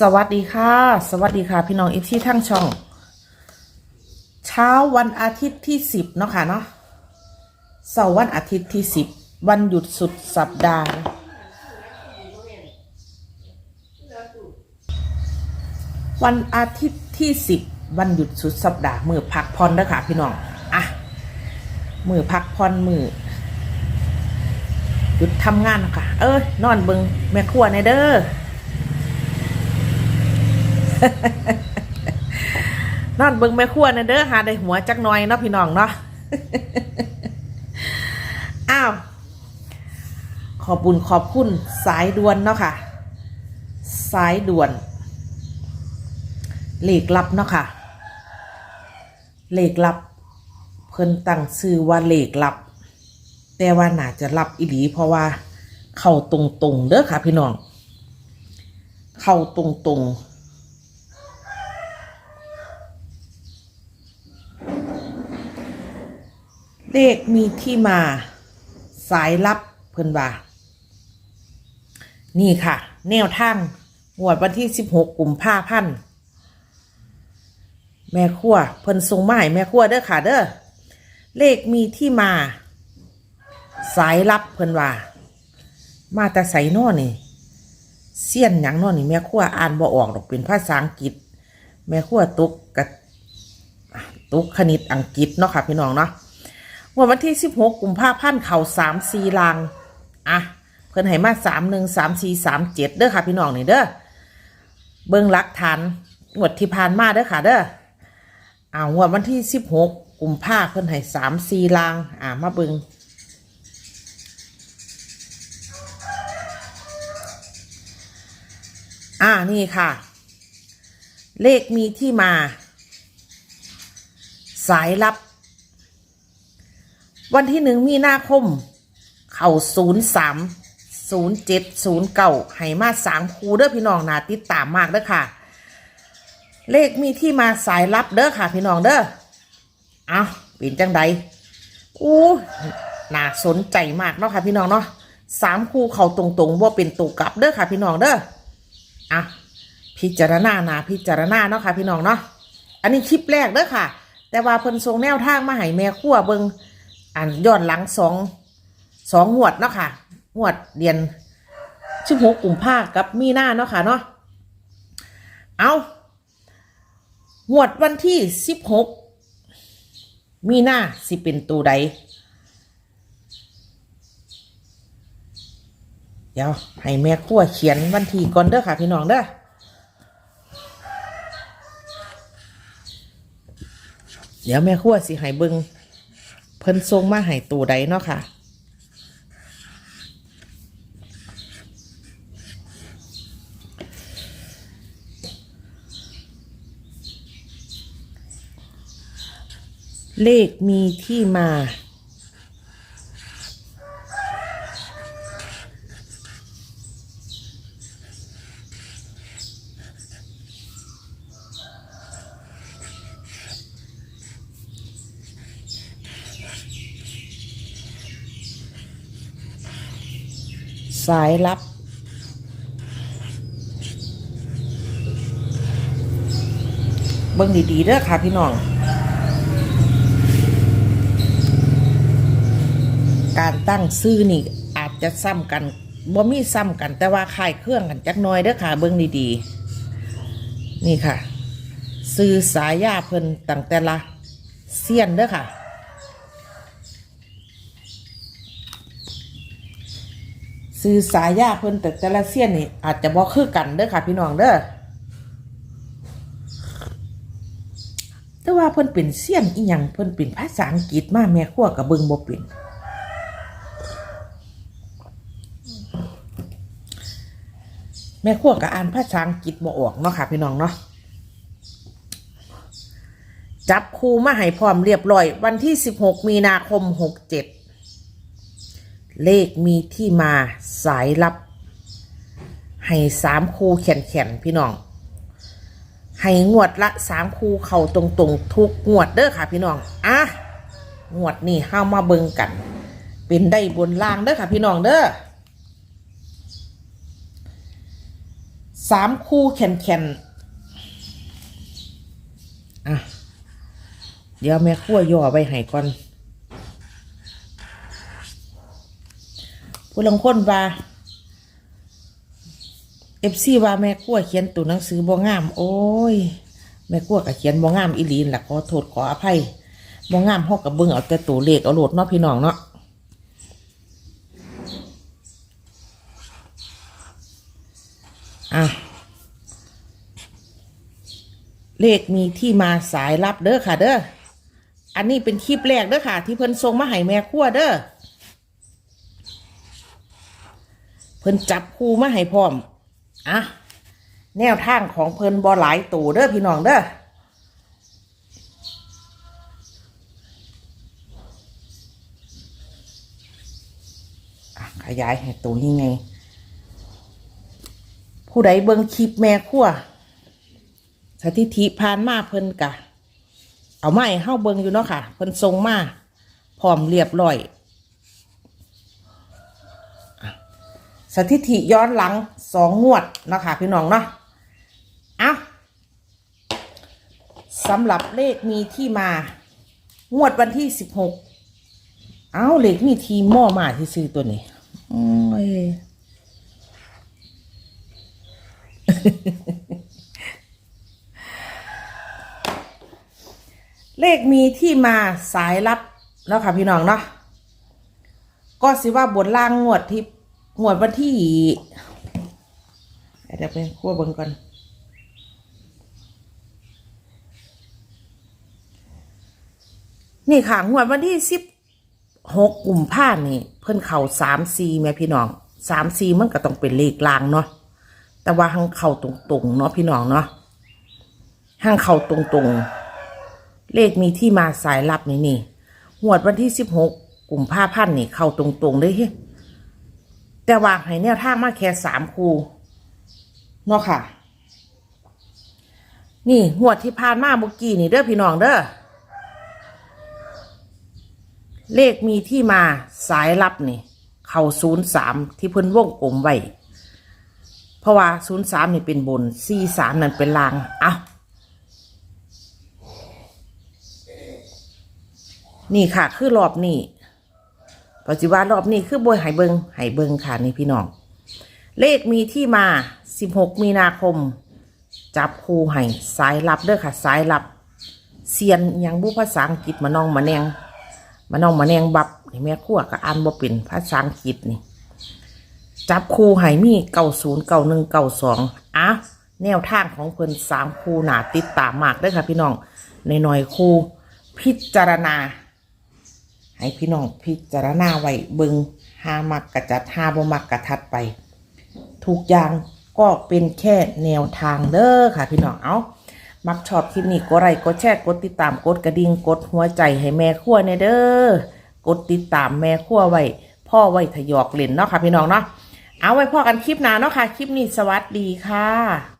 สวัสดีค่ะ สวัสดีค่ะ พี่น้องอีที่ทั้งช่อง เช้าวันอาทิตย์ที่สิบเนาะค่ะเนาะเสาร์วันอาทิตย์ที่สิบวันหยุดสุดสัปดาห์วันอาทิตย์ที่สิบวันหยุดสุดสัปดาห์มือพักพรเด้อค่ะพี่น้องอะมือพักพรมือหยุดทำงานนะค่ะ เอ้ยนอนเบิงแม่ครัวในเด้อ นอนเบิ่งแม่ครัวนะเด้อหาได้หัวจักหน่อยเนาะพี่น้องเนาะอ้าวขอบุญขอบคุณสายด่วนเนาะค่ะ สายด่วนเลขลับเนาะค่ะเลขลับ เพิ่นตั้งชื่อว่าเลขลับ แต่ว่าน่าจะลับอีหลี เพราะว่า เข้าตรงๆเด้อค่ะ พี่น้อง เข้าตรงๆ เลขมีที่มาสายลับเพิ่นว่า นี่ค่ะ แนวทางงวดวันที่16กุมภาพัน แม่ครัวเพิ่นส่งไม้แม่ครัวเด้อค่ะเด้อ เลขมีที่มา สายลับเพิ่นว่า มาแต่ใส่นอนี่เสี้ยนหยังนอนี่แม่ครัวอ่านบ่ออกดอกเป็นภาษาอังกฤษ แม่ครัวตุกกับตุกคณิตอังกฤษเนาะค่ะพี่น้องเนาะ วันวันที่ 16กุมภาพันธ์เขาสามสี่ลางอะเพิ่นให้มาสามหนึ่งสามสี่สามเจ็ดเด้อค่ะ พี่น้องนี่เด้อเบิ่งหลักฐานงวดที่ผ่านมาเด้อค่ะเด้ออ่างวดวันที่ 16กุมภาเพิ่นให้สามสี่ลาง อ่ามาเบิ่งอ่านี่ค่ะ เลขมีที่มา สายลับ วันที่หนึ่งมีนาคม เข่าศูนย์สามศูนย์เจ็ดศูนย์เก่าให้มาสามคูเด้อพี่น้องนาติดตามมากเด้อค่ะ เลขมีที่มาสายลับเด้อค่ะพี่น้องเด้อเอาเป็นจังใดอู้น่าสนใจมากเนาะค่ะพี่น้องเนาะสามคูเข่าตรงๆว่าเป็นตัวกลับเด้อค่ะพี่น้องเด้ออะพิจารณานาพิจารณาเนาะค่ะพี่น้องเนาะอันนี้คลิปแรกเด้อค่ะ แต่ว่าเพิ่นทรงแนวทางมาให้แม่ครัวเบิง อันย้อนหลังสองสองงวดเนาะค่ะงวดเดือนชิบหกกุมภากับมีหนาเนาะค่ะเนาะเอางวดวันที่สิบหกมีหน้าสิเป็นตัวใด เดี๋ยว ให้แม่ครัวเขียนวันที่ก่อนเด้อค่ะ พี่น้องเด้อเดี๋ยวแม่ครัวสิให้เบิง พิ่นทรงมาให้ตัวใดเนาะค่ะ เลขมีที่มา สายลับ เบิ่งดีๆเด้อค่ะพี่น้อง การตั้งซื้อนี่อาจจะซ้ำกันบ่มีซ้ำกัน แต่ว่าคายเครื่องกันจักน้อยเด้อค่ะ เบิ่งดีๆ นี่ค่ะ ซื้อสายยาเพิ่นตั้งแต่ละเสี้ยนเด้อค่ะ ซื้อสายยาเพิ่นแต่แต่ละเสี้ยนนี่อาจจะบ่คือกันเด้อค่ะ พี่น้องเด้อแต่ว่าเพิ่นเป็นเสี้ยนอีหยังเพิ่นเป็นภาษาอังกฤษมาแม่ครัวกับเบิงบ่เป็นแม่ครัวก็อ่านภาษาอังกฤษบ่ออกเนาะค่ะ พี่น้องเนาะจับครูมาให้พร้อมเรียบร้อย วันที่ 16 มีนาคม 67 เลขมีที่มาสายลับ ให้สามคูแข่นแขนพี่น้อง ให้งวดละสามคูเข่าตรงๆทุกงวดเด้อค่ะพี่น้อง อะ งวดนี่ห้ามาเบิงกัน เป็นได้บนล่างเด้อค่ะพี่น้องเด้อสามคู่แข็นแข็นอะ เดี๋ยวแม่ขั้วย่อไว้ให้ก่อน ผู้ลังคนว่าเอฟซีว่าแม่ขั้วเขียนตัวหนังสือบ่งาม โอ้ย แม่ขั้วก็เขียนบ่งามอีหลีนล่ะขอโทษขออภัยบ่งามเฮากับเบิ่งเอาแต่ตัวเลขเอาโหลดเนาะพี่น้องเนาะอะเลขมีที่มาสายลับเด้อค่ะ เด้อ อันนี้เป็นคลิปแรกเด้อค่ะ ที่เพิ่นส่งมาให้แม่ครัวเด้อ เพิ่นจับคู่มาให้พร้อม อะ แนวทางของเพิ่นบ่หลายตัวเด้อพี่น้องเด้ออะขยายให้ตัวยังไง ผู้ใดเบิ่งคลิปแม่ครัวสถิติผ่านมาเพิ่นกะ เอาไม้เฮาเบิ่งอยู่เนาะค่ะ เพิ่นส่งมาพร้อมเรียบร้อยอะ สถิติย้อนหลังสองงวดนะคะพี่น้องเนาะเอาสำหรับเลขมีที่มา งวดวันที่สิบหกเอาเลขมีทีม้อมาที่ซื้อตัวนี้โอ้ยเลขมีที่มาสายลับแล้วค่ะพี่น้องเนาะก็สิว่าบนล่างงวดที่ งวดวันที่เดี๋ยวไปคั่วเบิ่งก่อนนี่ค่ะงวดวันที่สิบหกกลุ่มผ้านี่ เพิ่นเข่าสามซีแม่พี่น้องสามซีมันก็ต้องเป็นเลขลางเนาะแต่ว่าหังเข่าตรงๆเนาะพี่น้องเนาะหังเข่าตรงๆ เลขมีที่มาสายลับนี่นี่หวดวันที่สิบหกกลุ่มผ้าพันนี่เข้าตรงๆเลยเฮ้ แต่ว่าให้แนวทางมาแค่สามคูเนาะค่ะ นี่หวดที่ผ่านมาเมื่อกี้นี่เด้อพี่น้องเด้อเลขมีที่มาสายลับนี่ เข้าศูนย์สามที่เพิ่นวงกลมไว้เพราะว่าศูนย์สามนี่เป็นบนสี่สามนั่นเป็นลางเอ้านี่ค่ะ คือรอบนี้ ปัจจุบันรอบนี้คือบวยไหเบิงไหเบิงค่ะนี่พี่น้อง เลขมีที่มา 16 มีนาคม จับคูไห้สายลับเด้อค่ะ สายลับเซียนยังบุภาษาอังกฤษมาน้องมาแนงมาน้องมาแนงบับนี่แม่ขั้วก็อ่านบ่เป็นภาษาอังกฤษนี่ จับคูไห้มีเก้าศูนย์เก้าหนึ่งเก้าสองอะแนวทางของเพิ่นสามคูหนาติดตามมากเด้อค่ะพี่น้องในหน่อยคูพิจารณา ให้พี่น้องพิจารณาไว้เบิงหามักกระจัดหาบ่มักกระทัดไป ทุกอย่างก็เป็นแค่แนวทางเด้อค่ะพี่น้องเอามักชอบคลิปนี้กดไลค์กดแชร์กดติดตามกดกระดิ่งกดหัวใจให้แม่ครัวเนี่ยเด้อกดติดตามแม่ครัวไว้พ่อไว้ทยอกเล่นเนาะค่ะพี่น้องเนาะเอาไว้พ่อกันคลิปหน้าเนาะค่ะ คลิปนี้สวัสดีค่ะ